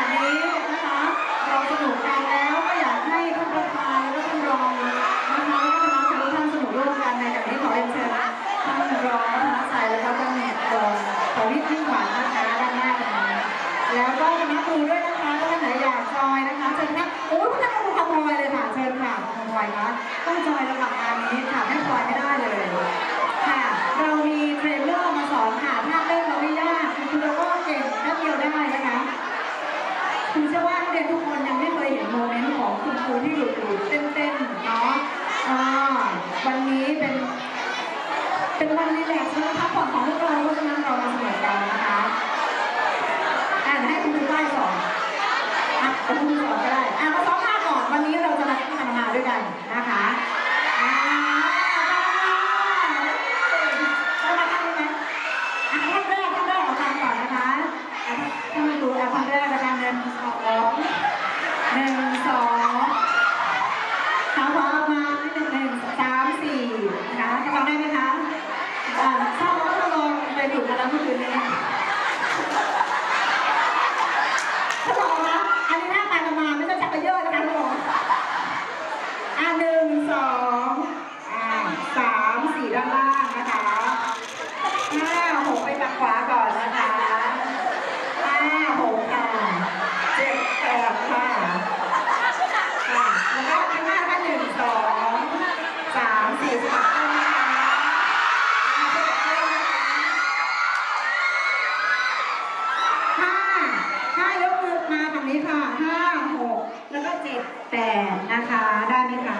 อันนี้นะคะเราสนุกกันแล้วก็อยากให้ท่านประธานและท่านรองนะคะและคณะครูท่านสนุกร่วมกันในแบบนี้ขอเรียนเชิญท่านรองธนชัยแล้วก็ท่านรองขอวิทย์ยิ่งขวัญนะคะด้านหน้าตรงนี้แล้วก็คณะครูด้วยนะคะถ้าท่านไหนอยากจอยนะคะเชิญนะโอ้ยท่านครูขโมยเลยค่ะเชิญค่ะขโมยคะต้องจอยระหว่างงานนี้ค่ะไม่ปล่อยไม่ได้เลย ค่ะ เรามีเทรนเนอร์มาสอนค่ะท่าเต้นเราไม่ยากคุณครูเราก็เก่งแป๊บเดียวได้นะคะ คุณเชื่อว่านักเรียนทุกคนยังไม่เคยเห็นโมเมนต์ของคุณครูที่หลุดหลุดเต้นเต้นๆเนาะอ่าวันนี้เป็น เป็นวันรีแลกซ์วันพักผ่อนของพวกเราเพราะฉะนั้นเรามาเสมอกันนะคะ ห้าหกแล้วก็เจ็ดแปดนะคะ ได้ไหมคะ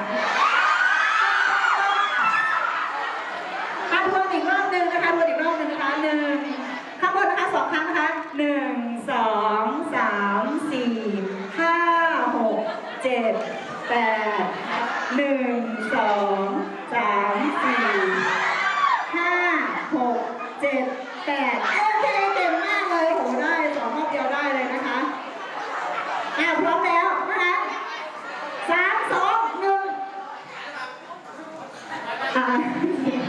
Bye.